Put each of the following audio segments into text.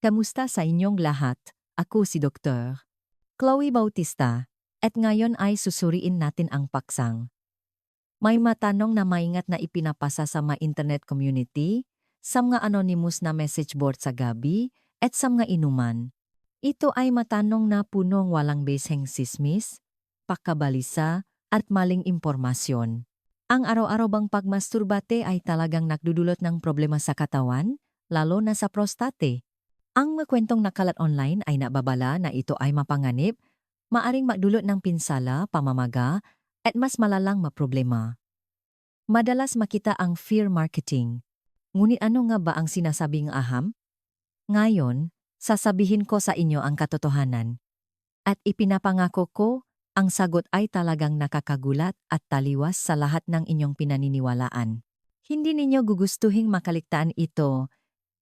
Kamusta sa inyong lahat? Ako si Dr. Chloe Bautista, at ngayon ay susuriin natin ang paksang. May matanong na maingat na ipinapasa sa mga internet community, sa mga anonymous na message board sa gabi, at sa mga inuman. Ito ay matanong na punong walang baseng sismis, pakabalisa, at maling impormasyon. Ang araw-araw bang pagmasturbate ay talagang nagdudulot ng problema sa katawan, lalo na sa prostate. Ang mga kwentong nakalat online ay nababala na ito ay mapanganib, maaring magdulot ng pinsala, pamamaga, at mas malalang maproblema. Madalas makita ang fear marketing. Ngunit ano nga ba ang sinasabing aham? Ngayon, sasabihin ko sa inyo ang katotohanan. At ipinapangako ko, ang sagot ay talagang nakakagulat at taliwas sa lahat ng inyong pinaniniwalaan. Hindi ninyo gugustuhing makaligtaan ito,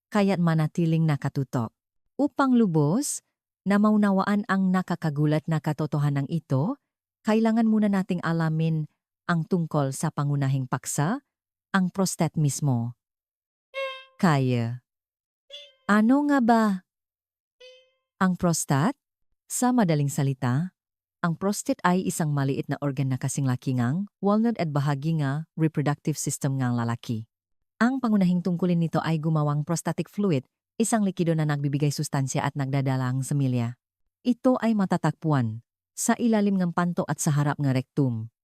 kaya't manatiling nakatutok. Upang lubos, na maunawaan ang nakakagulat na katotohanan ito, kailangan muna nating alamin ang tungkol sa pangunahing paksa, ang prostate mismo. Kaya. Ano nga ba? Ang prostate? Sa madaling salita, ang prostate ay isang maliit na organ na kasing laki ngang, walnut at bahagi nga, reproductive system ngang lalaki. Ang pangunahing tungkulin nito ay gumawang prostatic fluid, isang likido na nagbibigay sustansya at nagdadalang sa milya. Ito ay matatakpuan sa ilalim ng panto at sa harap ng rektum.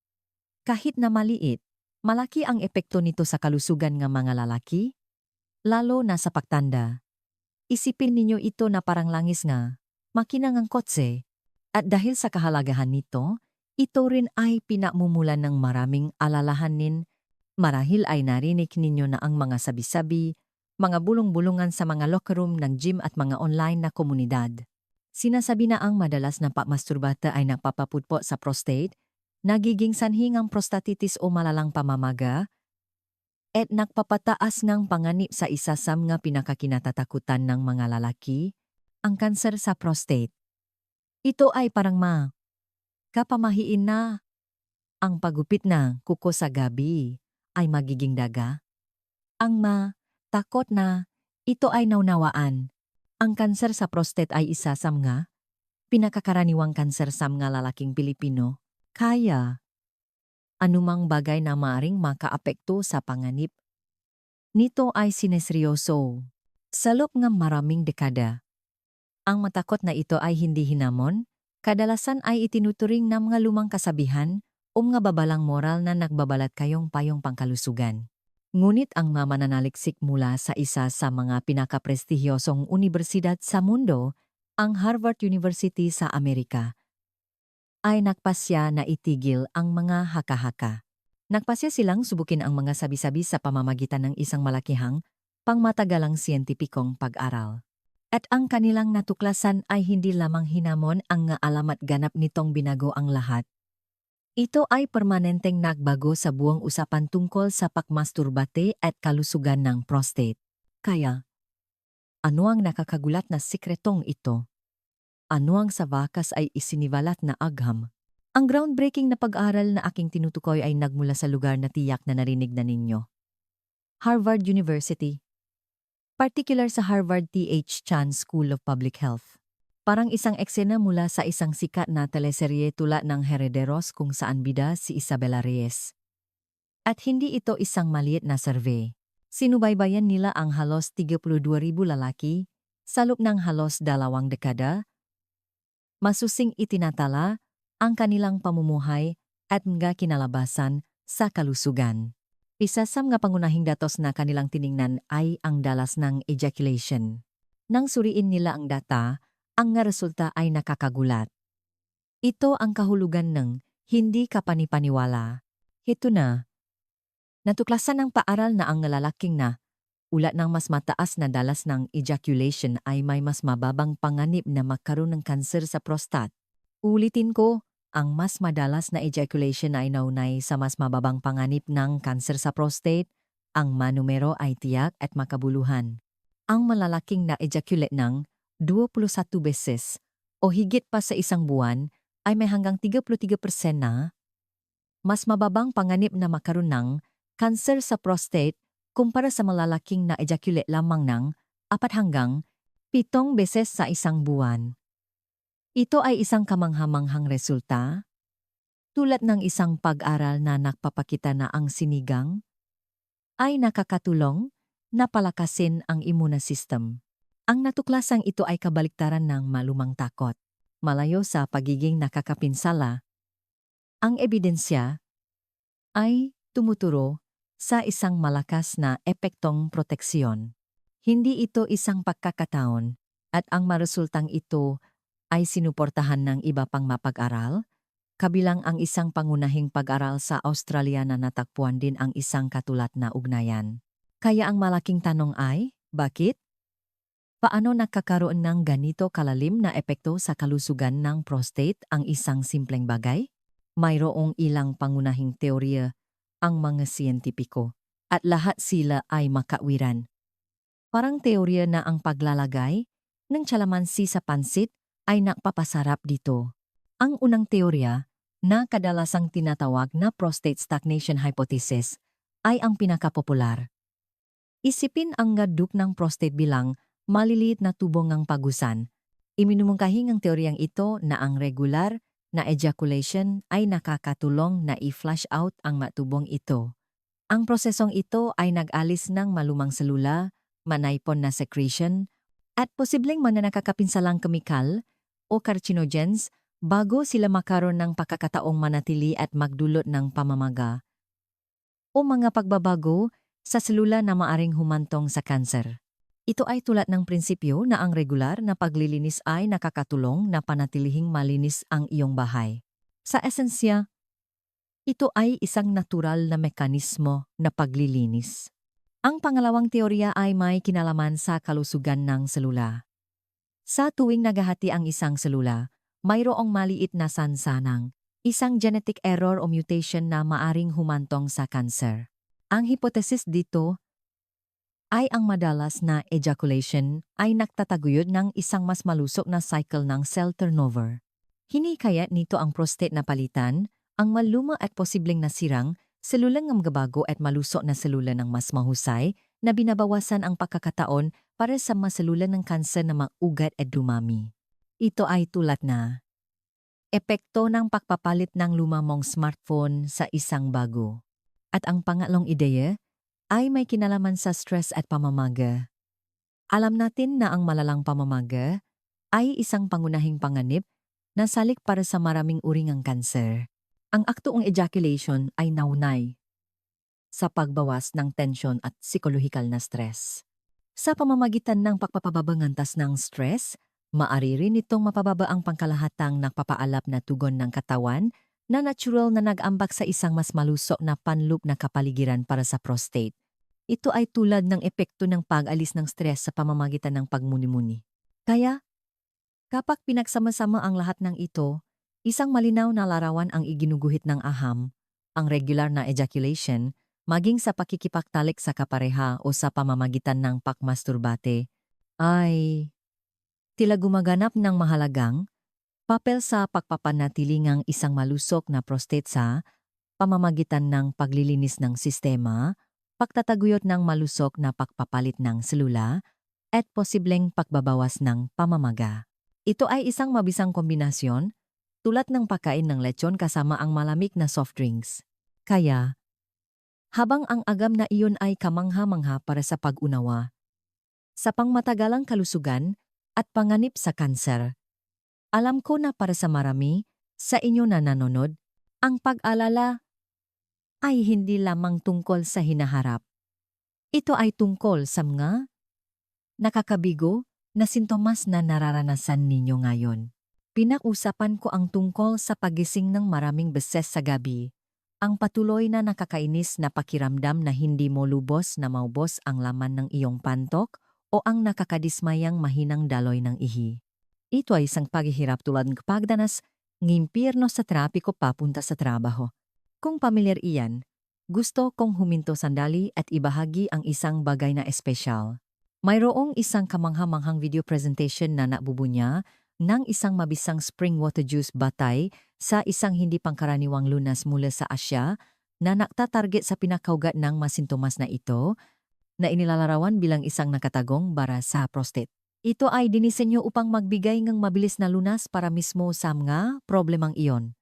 Kahit na maliit, malaki ang epekto nito sa kalusugan ng mga lalaki, lalo na sa pagtanda. Isipin ninyo ito na parang langis nga, makinang ang kotse, at dahil sa kahalagahan nito, ito rin ay pinamumulan ng maraming alalahanin Marahil ay narinig ninyo na ang mga sabi-sabi, mga bulong-bulungan sa mga locker room ng gym at mga online na komunidad. Sinasabi na ang madalas na pamasturbata ay nagpapapudpo sa prostate, nagiging sanhingang prostatitis o malalang pamamaga, at nagpapataas ng panganib sa isa sa pinakakinatatakutan ng mga lalaki, ang kanser sa prostate. Ito ay parang ma. Kapamahiin na. Ang pagupit na kuko sa gabi ay magiging daga. Ang ma, takot na, ito ay naunawaan. Ang kanser sa prostate ay isa sa mga pinakakaraniwang kanser sa mga lalaking Pilipino. Kaya, anumang bagay na maaring makaapekto sa panganib. Nito ay sineseryoso. Sa loob ng maraming dekada. Ang matakot na ito ay hindi hinamon, kadalasan ay itinuturing ng mga lumang kasabihan o mga babalang moral na nagbabalat kayong payong pangkalusugan. Ngunit ang mamananaliksik mula sa isa sa mga pinakaprestihiyosong universidad sa mundo, ang Harvard University sa Amerika, ay nagpasya na itigil ang mga haka-haka. Nagpasya silang subukin ang mga sabi-sabi sa pamamagitan ng isang malakihang, pangmatagalang siyentipikong pag-aral. At ang kanilang natuklasan ay hindi lamang hinamon ang nga alamat ganap nitong binago ang lahat, ito ay permanenteng nagbago sa buong usapan tungkol sa pagmasturbate at kalusugan ng prostate. Kaya, ano ang nakakagulat na sikretong ito? Ano ang sa vakas ay isiniwalat na agham? Ang groundbreaking na pag-aral na aking tinutukoy ay nagmula sa lugar na tiyak na narinig na ninyo. Harvard University. Particular sa Harvard T.H. Chan School of Public Health. Parang isang eksena mula sa isang sikat na teleserye tula ng Herederos kung saan bida si Isabela Reyes. At hindi ito isang maliit na survey. Sinubaybayan nila ang halos 32,000 lalaki sa loob ng halos dalawang dekada. Masusing itinatala ang kanilang pamumuhay at mga kinalabasan sa kalusugan. Isa sa mga pangunahing datos na kanilang tiningnan ay ang dalas ng ejaculation. Nang suriin nila ang data, ang nga resulta ay nakakagulat. Ito ang kahulugan ng hindi ka panipaniwala. Ito na. Natuklasan ng paaral na ang lalaking na ulat ng mas mataas na dalas ng ejaculation ay may mas mababang panganib na magkaroon ng kanser sa prostat. Ulitin ko, ang mas madalas na ejaculation ay naunay sa mas mababang panganib ng kanser sa prostate, ang manumero ay tiyak at makabuluhan. Ang malalaking na ejaculate ng 21 beses o higit pa sa isang buwan ay may hanggang 33% na mas mababang panganib na makaroon ng cancer sa prostate kumpara sa malalaking na ejaculate lamang ng 4 hanggang Pitong beses sa isang buwan. Ito ay isang kamanghamanghang resulta, tulad ng isang pag-aral na nakpapakita na ang sinigang ay nakakatulong na palakasin ang immune system. Ang natuklasang ito ay kabaliktaran ng malumang takot, malayo sa pagiging nakakapinsala. Ang ebidensya ay tumuturo sa isang malakas na epektong proteksyon. Hindi ito isang pagkakataon at ang maresultang ito ay sinuportahan ng iba pang mapag-aral, kabilang ang isang pangunahing pag-aral sa Australia na natakpuan din ang isang katulad na ugnayan. Kaya ang malaking tanong ay, bakit? Paano nakakaroon ng ganito kalalim na epekto sa kalusugan ng prostate ang isang simpleng bagay? Mayroong ilang pangunahing teorya ang mga siyentipiko, at lahat sila ay makawiran. Parang teorya na ang paglalagay ng tsalamansi sa pansit ay nakpapasarap dito. Ang unang teorya, na kadalasang tinatawag na prostate stagnation hypothesis, ay ang pinakapopular. Isipin ang gaduk ng prostate bilang maliliit na tubong ng pagusan. Iminumungkahing ang teoryang ito na ang regular na ejaculation ay nakakatulong na i-flush out ang matubong ito. Ang prosesong ito ay nag-alis ng malumang selula, manaipon na secretion, at posibleng mga nakakapinsalang kemikal o carcinogens bago sila makaroon ng pakakataong manatili at magdulot ng pamamaga o mga pagbabago sa selula na maaring humantong sa kanser. Ito ay tulad ng prinsipyo na ang regular na paglilinis ay nakakatulong na panatilihing malinis ang iyong bahay. Sa esensya, ito ay isang natural na mekanismo na paglilinis. Ang pangalawang teorya ay may kinalaman sa kalusugan ng selula. Sa tuwing nagahati ang isang selula, mayroong maliit na sansanang, isang genetic error o mutation na maaring humantong sa cancer. Ang hipotesis dito ay ang madalas na ejaculation ay nagtataguyod ng isang mas malusok na cycle ng cell turnover. Hinikayat nito ang prostate na palitan, ang maluma at posibleng nasirang, selulang gabago at malusok na selula ng mas mahusay na binabawasan ang pagkakataon para sa mga selula ng kanser na maugat at dumami. Ito ay tulad na epekto ng pagpapalit ng lumamong smartphone sa isang bago. At ang pangatlong ideya ay may kinalaman sa stress at pamamaga. Alam natin na ang malalang pamamaga ay isang pangunahing panganib na salik para sa maraming uring ang kanser. Ang aktuong ejaculation ay naunay sa pagbawas ng tensyon at psikolohikal na stress. Sa pamamagitan ng pagpapababangantas ng stress, maari rin itong mapababa ang pangkalahatang nakpapaalap na tugon ng katawan na natural na nag-ambak sa isang mas malusok na panloop na kapaligiran para sa prostate. Ito ay tulad ng epekto ng pag-alis ng stress sa pamamagitan ng pagmuni-muni. Kaya, kapag pinagsama-sama ang lahat ng ito, isang malinaw na larawan ang iginuguhit ng aham, ang regular na ejaculation, maging sa pakikipaktalik sa kapareha o sa pamamagitan ng pakmasturbate, ay tila gumaganap ng mahalagang papel sa pagpapanatiling ang isang malusok na prostate sa pamamagitan ng paglilinis ng sistema, pagtataguyot ng malusok na pagpapalit ng selula, at posibleng pagbabawas ng pamamaga. Ito ay isang mabisang kombinasyon, tulad ng pagkain ng lechon kasama ang malamig na soft drinks. Kaya, habang ang agam na iyon ay kamangha-mangha para sa pag-unawa, sa pangmatagalang kalusugan at panganib sa kanser, alam ko na para sa marami, sa inyo na nanonood, ang pag-alala ay hindi lamang tungkol sa hinaharap. Ito ay tungkol sa mga nakakabigo na sintomas na nararanasan ninyo ngayon. Pinag-usapan ko ang tungkol sa pagising ng maraming beses sa gabi, ang patuloy na nakakainis na pakiramdam na hindi mo lubos na maubos ang laman ng iyong pantok o ang nakakadismayang mahinang daloy ng ihi. Ito ay isang paghihirap tulad ng pagdanas ng impyerno sa trapiko papunta sa trabaho. Kung pamilyar iyan, gusto kong huminto sandali at ibahagi ang isang bagay na espesyal. Mayroong isang kamanghamanghang video presentation na nabubunya ng isang mabisang spring water juice batay sa isang hindi pangkaraniwang lunas mula sa Asya na naktatarget sa pinakaugat ng masintomas na ito na inilalarawan bilang isang nakatagong bara sa prostate. Ito ay dinisenyo upang magbigay ng mabilis na lunas para mismo sa mga problemang iyon.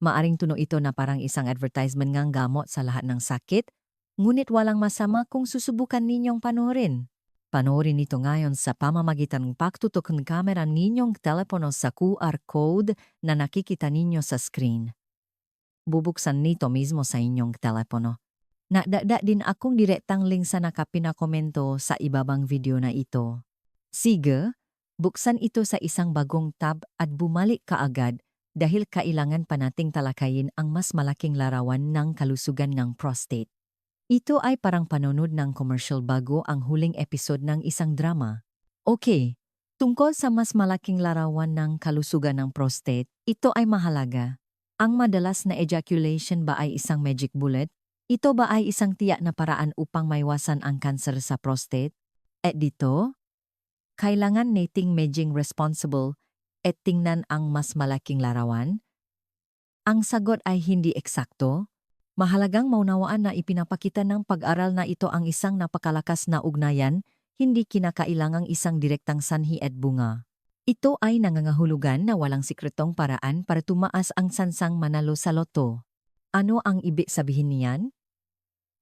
Maaring tuno ito na parang isang advertisement ngang gamot sa lahat ng sakit, ngunit walang masama kung susubukan ninyong panoorin. Panoorin ito ngayon sa pamamagitan ng pagtutok ng kamera ninyong telepono sa QR code na nakikita ninyo sa screen. Bubuksan nito mismo sa inyong telepono. Nadada din akong direktang link sa nakapinakomento sa ibabang video na ito. Sige, buksan ito sa isang bagong tab at bumalik kaagad dahil kailangan pa nating talakayin ang mas malaking larawan ng kalusugan ng prostate. Ito ay parang panonood ng commercial bago ang huling episode ng isang drama. Okay, tungkol sa mas malaking larawan ng kalusugan ng prostate, ito ay mahalaga. Ang madalas na ejaculation ba ay isang magic bullet? Ito ba ay isang tiyak na paraan upang maiwasan ang kanser sa prostate? At dito, kailangan nating medjing responsible at tingnan ang mas malaking larawan? Ang sagot ay hindi eksakto. Mahalagang maunawaan na ipinapakita ng pag-aral na ito ang isang napakalakas na ugnayan, hindi kinakailangang isang direktang sanhi at bunga. Ito ay nangangahulugan na walang sikretong paraan para tumaas ang sansang manalo sa loto. Ano ang ibig sabihin niyan?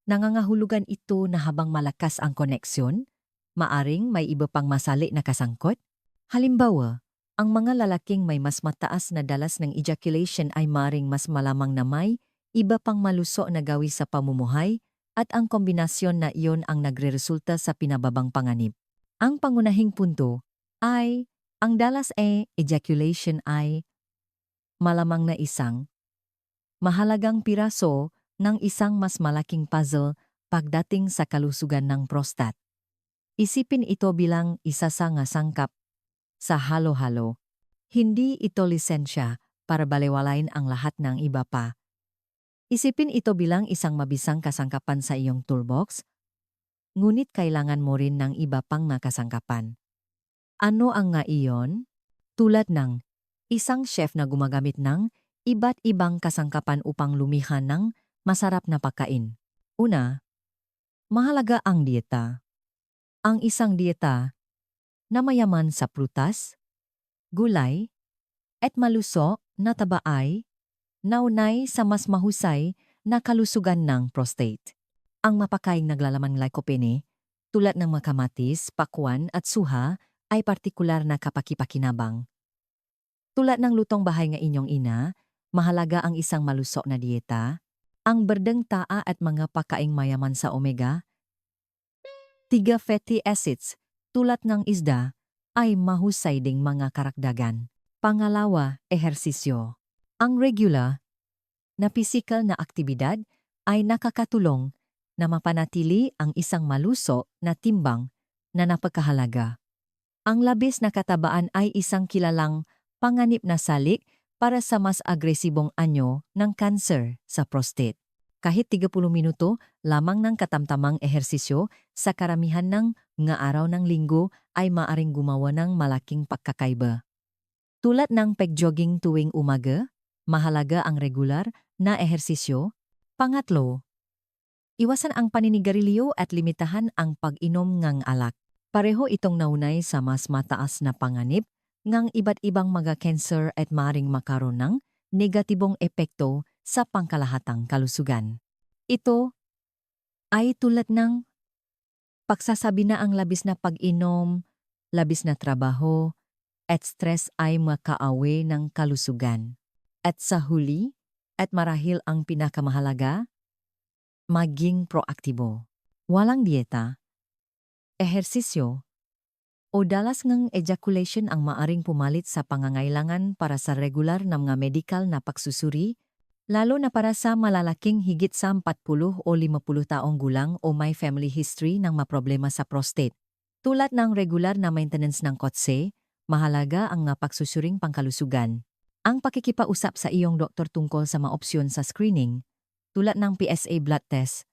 Nangangahulugan ito na habang malakas ang koneksyon, maaring may iba pang masali na kasangkot? Halimbawa, ang mga lalaking may mas mataas na dalas ng ejaculation ay maring mas malamang na may iba pang maluso na gawi sa pamumuhay at ang kombinasyon na iyon ang nagreresulta sa pinababang panganib. Ang pangunahing punto ay ang dalas e ejaculation ay malamang na isang mahalagang piraso ng isang mas malaking puzzle pagdating sa kalusugan ng prostat. Isipin ito bilang isa sa nga sangkap sa halo-halo. Hindi ito lisensya para balewalain ang lahat ng iba pa. Isipin ito bilang isang mabisang kasangkapan sa iyong toolbox, ngunit kailangan mo rin ng iba pang mga kasangkapan. Ano ang nga iyon? Tulad ng isang chef na gumagamit ng iba't ibang kasangkapan upang lumihan ng masarap na pagkain. Una, mahalaga ang dieta ang isang dieta na mayaman sa prutas, gulay, at maluso na taba ay naunay sa mas mahusay na kalusugan ng prostate. Ang mapakaing naglalaman lycopene, tulad ng makamatis, pakwan at suha, ay partikular na kapakipakinabang. Tulad ng lutong bahay nga inyong ina, mahalaga ang isang malusok na dieta, ang berdeng taa at mga pakaing mayaman sa omega tiga fatty acids tulad ng isda ay mahusay ding mga karakdagan. Pangalawa, ehersisyo. Ang regular na pisikal na aktibidad ay nakakatulong na mapanatili ang isang maluso na timbang na napakahalaga. Ang labis na katabaan ay isang kilalang panganib na salik para sa mas agresibong anyo ng cancer sa prostate kahit 30 minuto lamang ng katamtamang ehersisyo sa karamihan ng nga araw ng linggo ay maaring gumawa ng malaking pagkakaiba. Tulad ng pag-jogging tuwing umaga, mahalaga ang regular na ehersisyo. Pangatlo, iwasan ang paninigarilyo at limitahan ang pag-inom ng alak. Pareho itong naunay sa mas mataas na panganib ngang iba't ibang mga cancer at maring makaroon ng negatibong epekto sa pangkalahatang kalusugan. Ito ay tulad ng pagsasabi na ang labis na pag-inom, labis na trabaho, at stress ay makaawi ng kalusugan. At sa huli, at marahil ang pinakamahalaga, maging proaktibo. Walang dieta, ehersisyo, o dalas ng ejaculation ang maaring pumalit sa pangangailangan para sa regular na mga medical na pagsusuri lalo na para sa malalaking higit sa 40 o 50 taong gulang o may family history ng maproblema sa prostate. Tulad ng regular na maintenance ng kotse, mahalaga ang pagsusuring pangkalusugan. Ang pakikipausap sa iyong doktor tungkol sa mga opsyon sa screening, tulad ng PSA blood test,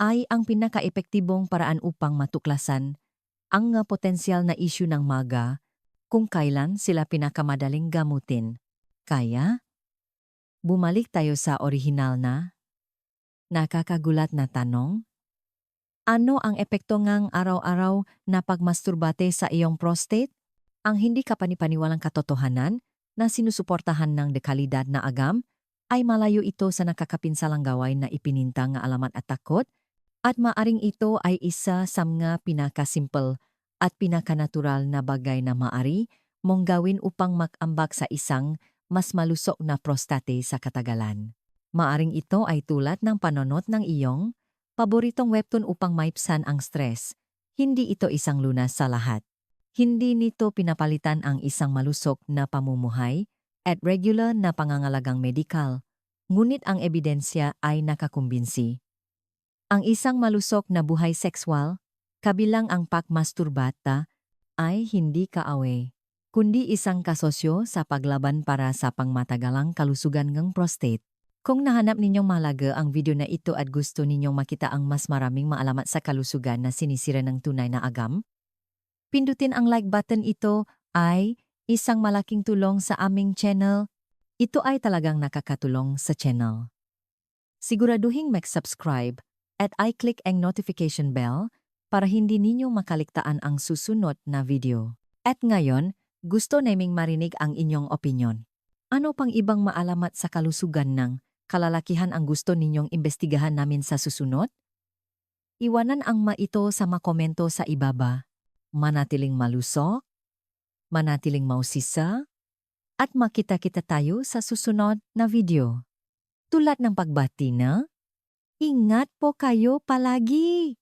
ay ang pinaka-epektibong paraan upang matuklasan ang potensyal na issue ng maga kung kailan sila pinakamadaling gamutin. Kaya, Bumalik tayo sa orihinal na nakakagulat na tanong. Ano ang epekto ngang araw-araw na pagmasturbate sa iyong prostate? Ang hindi kapanipaniwalang katotohanan na sinusuportahan ng dekalidad na agam ay malayo ito sa nakakapinsalang gawain na ipinintang nga alamat at takot at maaring ito ay isa sa mga pinakasimple at pinakanatural na bagay na maari mong gawin upang makambak sa isang mas malusok na prostate sa katagalan. Maaring ito ay tulad ng panonot ng iyong paboritong webtoon upang maipsan ang stress. Hindi ito isang lunas sa lahat. Hindi nito pinapalitan ang isang malusok na pamumuhay at regular na pangangalagang medikal. Ngunit ang ebidensya ay nakakumbinsi. Ang isang malusok na buhay sexual, kabilang ang pagmasturbata, ay hindi kaawe, kundi isang kasosyo sa paglaban para sa pangmatagalang kalusugan ng prostate. Kung nahanap ninyong malaga ang video na ito at gusto ninyong makita ang mas maraming maalamat sa kalusugan na sinisira ng tunay na agam, pindutin ang like button ito ay isang malaking tulong sa aming channel. Ito ay talagang nakakatulong sa channel. Siguraduhin mag-subscribe at i-click ang notification bell para hindi ninyo makaligtaan ang susunod na video. At ngayon, gusto naming marinig ang inyong opinion. Ano pang ibang maalamat sa kalusugan ng kalalakihan ang gusto ninyong imbestigahan namin sa susunod? Iwanan ang maito sa makomento sa ibaba. Manatiling malusok, manatiling mausisa, at makita-kita tayo sa susunod na video. Tulad ng pagbati na, ingat po kayo palagi!